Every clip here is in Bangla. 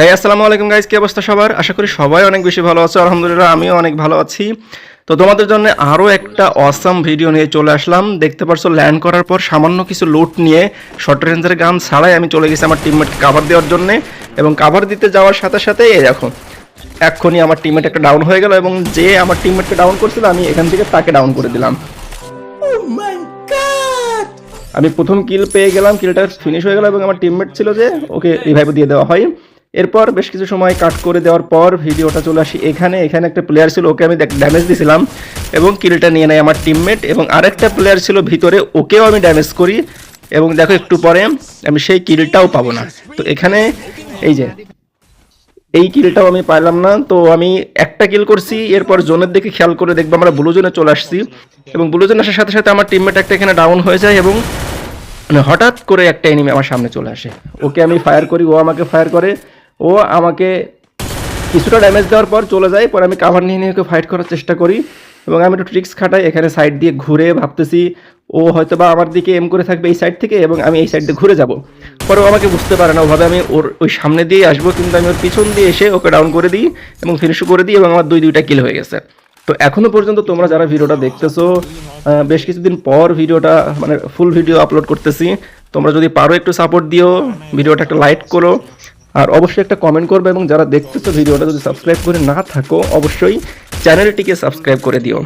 হ্যাঁ আসসালামু আলাইকুম গাইজ কি অবস্থা সবার? আশা করি সবাই অনেক বেশি ভালো আছে। আলহামদুলিল্লাহ আমিও অনেক ভালো আছি। তো তোমাদের জন্য আরও একটা অসাম ভিডিও নিয়ে চলে আসলাম। দেখতে পারছ ল্যান্ড করার পর সামান্য কিছু লুট নিয়ে শর্ট রেঞ্জের গান ছাড়াই আমি চলে গেছি আমার টিমমেটকে কাভার দেওয়ার জন্য। এবং কাভার দিতে যাওয়ার সাথে সাথে এই দেখো এক্ষুনি আমার টিমমেট একটা ডাউন হয়ে গেল এবং যে আমার টিমমেটকে ডাউন করছিল আমি এখান থেকে তাকে ডাউন করে দিলাম। আমি প্রথম কিল পেয়ে গেলাম কিলটা ফিনিশ হয়ে গেল এবং আমার টিমমেট ছিল যে ওকে রিভাইভ দিয়ে দেওয়া হয়। এরপর বেশ কিছু সময় কাট করে দেওয়ার পর ভিডিওটা চলে আসি এখানে। এখানে একটা প্লেয়ার ছিল, ওকে আমি ড্যামেজ দিয়েছিলাম এবং কিলটা নিয়ে নেয় আমার টিমমেট এবং আরেকটা প্লেয়ার ছিল ভিতরে, ওকেও আমি ড্যামেজ করি এবং দেখো একটু পরে আমি সেই কিলটাও পাবো না। তো এখানে এই যে, এই কিলটাও আমি পাইলাম না। তো আমি একটা কিল করছি, এরপর জোনের দিকে খেয়াল করে দেখব আমরা ব্লু জোনে চলে আসছি এবং ব্লু জোন আসার সাথে সাথে আমার টিমমেট একটা এখানে ডাউন হয়ে যায় এবং মানে হঠাৎ করে একটা এনিমি আমার সামনে চলে আসে। ওকে আমি ফায়ার করি, ও আমাকে ফায়ার করে। ও আমাকে কিছুটা ড্যামেজ দেওয়ার পর চলে যায়, পরে আমি কাভার নিয়ে নিয়ে ওকে ফাইট করার চেষ্টা করি এবং আমি একটু ট্রিক্স খাটাই, এখানে সাইড দিয়ে ঘুরে ভাবতেছি, ও হয়তো বা আমার দিকে এম করে থাকবে এই সাইড থেকে এবং আমি এই সাইড দিয়ে ঘুরে যাব। পরে আমাকে বুঝতে পারে না, ওভাবে আমি ওর ওই সামনে দিয়ে আসব, কিন্তু আমি ওর পিছন দিয়ে এসে ওকে ডাউন করে দিই এবং ফিনিশও করে দিই এবং আমার দুই দুইটা কিল হয়ে গেছে। তো এখনও পর্যন্ত তোমরা যারা ভিডিওটা দেখতেছো বেশ কিছুদিন পর ভিডিওটা মানে ফুল ভিডিও আপলোড করতেছি, তোমরা যদি পারো একটু সাপোর্ট দিও, ভিডিওটা একটা লাইক করো আর অবশ্যই একটা কমেন্ট করবে এবং যারা দেখতেছো ভিডিওটা যদি সাবস্ক্রাইব করে না থাকো, অবশ্যই চ্যানেলটিকে সাবস্ক্রাইব করে দিও।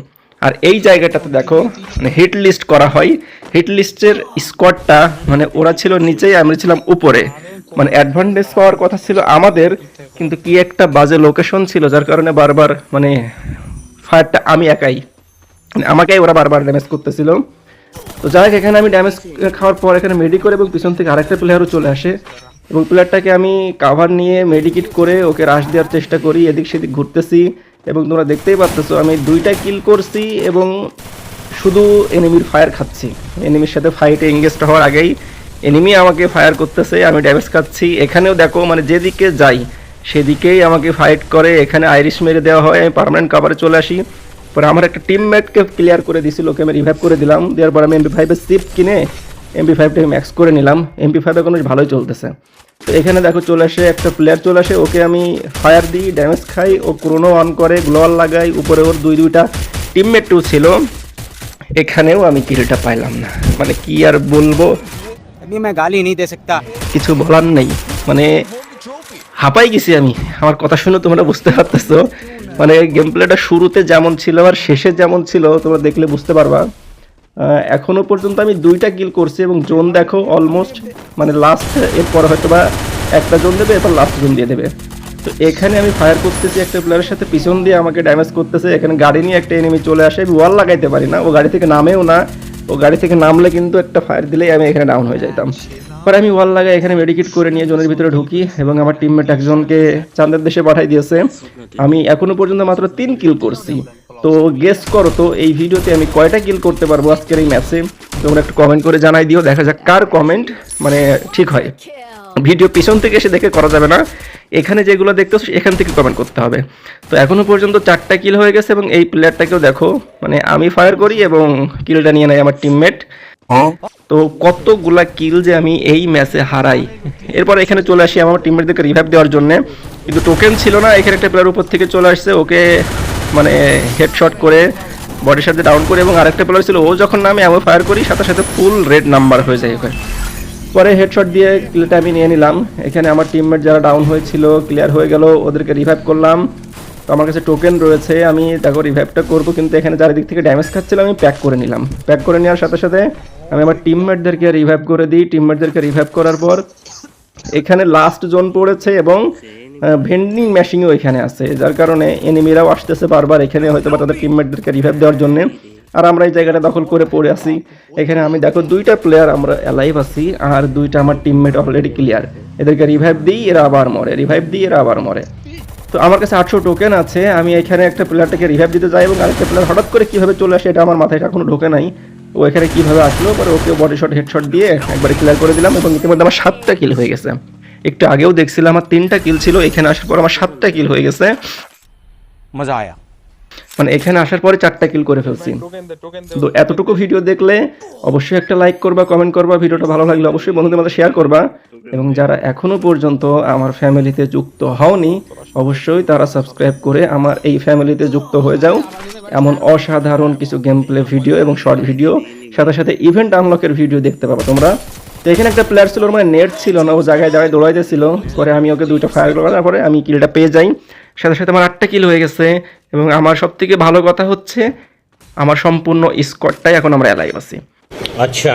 আর এই জায়গাটাতে দেখো মানে হিট লিস্ট করা হয়। হিট লিস্টের স্কোয়াডটা মানে ওরা ছিল নিচেই, আমরা ছিলাম উপরে। মানে অ্যাডভান্টেজ পাওয়ার কথা ছিল আমাদের, কিন্তু কি একটা বাজে লোকেশন ছিল, যার কারণে বারবার মানে ফায়ারটা আমি একাই মানে আমাকেই ওরা বারবার ড্যামেজ করতেছিল। তো যাই হোক, এখানে আমি ড্যামেজ খাওয়ার পর এখানে মেডিকোর এবং পিছন থেকে আরেকটা প্লেয়ারও চলে আসে। এবং প্লেয়ারটাকে আমি কাভার নিয়ে মেডিকিট করে ওকে রাশ দেওয়ার চেষ্টা করি, এদিক সেদিক ঘুরতেছি এবং তোমরা দেখতেই পারতেছো আমি দুইটা কিল করছি এবং শুধু এনিমির ফায়ার খাচ্ছি। এনিমির সাথে ফাইটে এঙ্গেজড হওয়ার আগেই এনিমি আমাকে ফায়ার করতেছে, আমি ড্যামেজ খাচ্ছি। এখানেও দেখো মানে যেদিকে যাই, সেদিকেই আমাকে ফাইট করে। এখানে আইরিশ মেরে দেওয়া হয়, আমি পার্মানেন্ট কাভারে চলে আসি। পরে আমার একটা টিমমেটকে ক্লিয়ার করে দিছিল ওকে আমি রিভাইভ করে দিলাম। দেওয়ার পর আমি এমপি ফাইভের সিপ কিনে এমপি ফাইভটাকে ম্যাক্স করে নিলাম। এমপি ফাইভ এখন বেশ ভালোই চলতেছে। তো এখানে দেখো চলে আসে একটা প্লেয়ার চলে আসে ওকে আমি ফায়ার দিই ড্যামেজ খাই ও ক্রোনো অন করে গ্লোয়াল লাগাই উপরে ওর দুই দুইটা টিমমেট টু ছিল। এখানেও আমি কিলটা পাইলাম না। মানে কি আর বলব? গালি নিতে কিছু বলার নেই। মানে হাঁপাই গেছি আমি। আমার কথা শুনে তোমরা বুঝতে পারতেছো। মানে গেম প্লেটা শুরুতে যেমন ছিল আর শেষে যেমন ছিল তোমরা দেখলে বুঝতে পারবা। আহ, এখনও পর্যন্ত আমি দুইটা কিল করছি এবং জোন দেখো অলমোস্ট মানে লাস্ট এরপর হয়তো বা একটা জোন দেবে এরপর লাস্ট জোন দিয়ে দেবে। তো এখানে আমি ফায়ার করতেছি একটা প্লেয়ারের সাথে পিছন দিয়ে আমাকে ড্যামেজ করতেছে এখানে গাড়ি নিয়ে একটা এনিমি চলে আসে আমি ওয়াল লাগাইতে পারি না ও গাড়ি থেকে নামেও না ও গাড়ি থেকে নামলে কিন্তু একটা ফায়ার দিলেই আমি এখানে ডাউন হয়ে যাইতাম। পরে আমি ওয়াল লাগাই এখানে মেডিকেট করে নিয়ে জোনের ভিতরে ঢুকি এবং আমার টিমমেট একজনকে চাঁদের দেশে পাঠাই দিয়েছে। আমি এখনও পর্যন্ত মাত্র তিন কিল করছি। তো গেস করো তো এই ভিডিওতে আমি কয়টা কিল করতে পারব আজকের এই ম্যাচে তোমরা একটু কমেন্ট করে জানাই দিও দেখা যাক কার কমেন্ট মানে ঠিক হয়। ভিডিও পিছন থেকে এসে দেখে করা যাবে না। এখানে যেগুলো দেখতেছো এখান থেকে কমেন্ট করতে হবে। তো এখনও পর্যন্ত চারটা কিল হয়ে গেছে এবং এই প্লেয়ারটাকেও দেখো মানে আমি ফায়ার করি এবং কিলটা নিয়ে নেয় আমার টিমমেট তো কতগুলা কিল যে আমি এই ম্যাচে হারাই? এরপর এখানে চলে আসি আমার টিমমেটদেরকে রিভাইভ দেওয়ার জন্য। কিন্তু টোকেন ছিল না এখানে একটা প্লেয়ার উপর থেকে চলে আসছে ওকে মানে হেডশট করে বডির সাথে ডাউন করে এবং আরেকটা প্লেয়ার ছিল ও যখন আমি ফায়ার করি, সাথে সাথে ফুল রেড নাম্বার হয়ে যায় ওখানে। পরে হেডশট দিয়ে কিলটা আমি নিয়ে নিলাম। এখানে আমার টিমমেট যারা ডাউন হয়েছিল ক্লিয়ার হয়ে গেল, ওদেরকে রিভাইভ করলাম। তো আমার কাছে টোকেন রয়েছে, আমি দেখো রিভাইভটা করব, কিন্তু এখানে চারিদিক থেকে ড্যামেজ খাচ্ছিল, আমি প্যাক করে নিলাম। প্যাক করে নেওয়ার সাথে সাথে আমি আমার টিমমেটদেরকে রিভাইভ করে দিই। টিমমেটদেরকে রিভাইভ করার পর এখানে লাস্ট জোন পড়েছে এবং ভেন্ডিং মেশিনও এখানে আছে, যার কারণে এনিমিরাও আসতেছে বারবার এখানে হয়তো বা তাদের টিমমেটদেরকে রিভাইভ দেওয়ার জন্য। আর আমরা এই জায়গাটা দখল করে পড়ে আছি। এখানে আমি দেখো, দুইটা প্লেয়ার আমরা অ্যালাইভ আছি, আর দুইটা আমার টিমমেট অলরেডি ক্লিয়ার এদেরকে রিভাইভ দিই, এরা আবার মরে। রিভাইভ দিই, এরা আবার মরে। তো আমার কাছে আটশো টোকেন আছে, আমি এখানে একটা প্লেয়ারটাকে রিভাইভ দিতে যাই এবং আরেকটা প্লেয়ার হঠাৎ করে কীভাবে চলে আসে এটা আমার মাথায় এখনও ঢোকে নাই। ও এখানে কীভাবে আসলো, পরে ওকে বডি শট হেডশট দিয়ে একবারে ক্লিয়ার করে দিলাম এবং ইতিমধ্যে আমার সাতটা কিল হয়ে গেছে। একটু আগেও দেখছিলাম আমার তিনটা কিল ছিল এখানে আসার পর আমার সাতটা কিল হয়ে গেছে। মজা আয়া। মানে এখানে আসার পরে চারটা কিল করে ফেলছি। তো এতটুকু ভিডিও দেখলে অবশ্যই একটা লাইক করবা কমেন্ট করবা ভিডিওটা ভালো লাগলে অবশ্যই বন্ধুদের মধ্যে শেয়ার করবা। এবং যারা এখনও পর্যন্ত আমার ফ্যামিলিতে যুক্ত হওনি অবশ্যই তারা সাবস্ক্রাইব করে আমার এই ফ্যামিলিতে যুক্ত হয়ে যাও। এমন অসাধারণ কিছু গেম প্লে ভিডিও এবং শর্ট ভিডিও সাথে সাথে ইভেন্ট আনলকের ভিডিও দেখতে পাবো তোমরা। তো এখানে একটা প্লেয়ার ছিল মানে নেট ছিল না ও জায়গায় জায়গায় দৌড়াইতেছিল। পরে আমি ওকে দুইটা ফায়ার করলাম তারপরে আমি কিলটা পেয়ে যাই। সাথে সাথে আমার আটটা কিল হয়ে গেছে এবং আমার সবথেকে ভালো কথা হচ্ছে আমার সম্পূর্ণ স্কোয়াডটাই এখন আমরা অ্যালাইভ আছি। আচ্ছা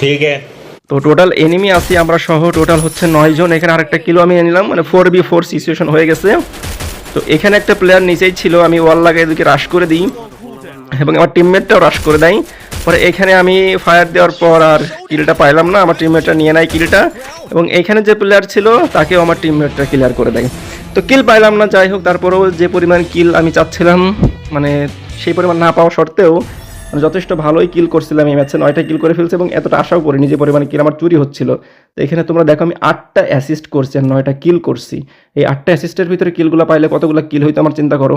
ঠিক আছে তো টোটাল এনিমি আছি আমরা সহ টোটাল হচ্ছে নয় জন। এখানে আরেকটা কিলো আমি নিলাম মানে ফোর বি ফোর সিচুয়েশন হয়ে গেছে। তো এখানে একটা প্লেয়ার নিচেই ছিল আমি ওয়াল লাগাই এদিকে রাশ করে দিই। এবং আমার টিমমেটটাও রাশ করে দেয়। পরে এখানে আমি ফায়ার দেওয়ার পর আর কিলটা পাইলাম না, আমার টিমমেটটা নিয়ে নেয় কিলটা এবং এখানে যে প্লেয়ার ছিল, তাকেও আমার টিমমেটটা ক্লিয়ার করে দেয়। তো কিল পাইলাম না, যাই হোক, তারপরেও যে পরিমাণ কিল আমি চাচ্ছিলাম মানে সেই পরিমাণ না পাওয়া সত্ত্বেও মানে যথেষ্ট ভালোই কিল করছিলাম এই ম্যাচে নয়টা কিল করে ফেলছে এবং এতটা আশাও করিনি যে পরিমাণে কিল আমার চুরি হচ্ছিল। তো এখানে তোমরা দেখো, আমি আটটা অ্যাসিস্ট করছি আর নয়টা কিল করছি। এই আটটা অ্যাসিস্টের ভিতরে কিলগুলো পাইলে কতগুলো কিল হইতো আমার চিন্তা করো।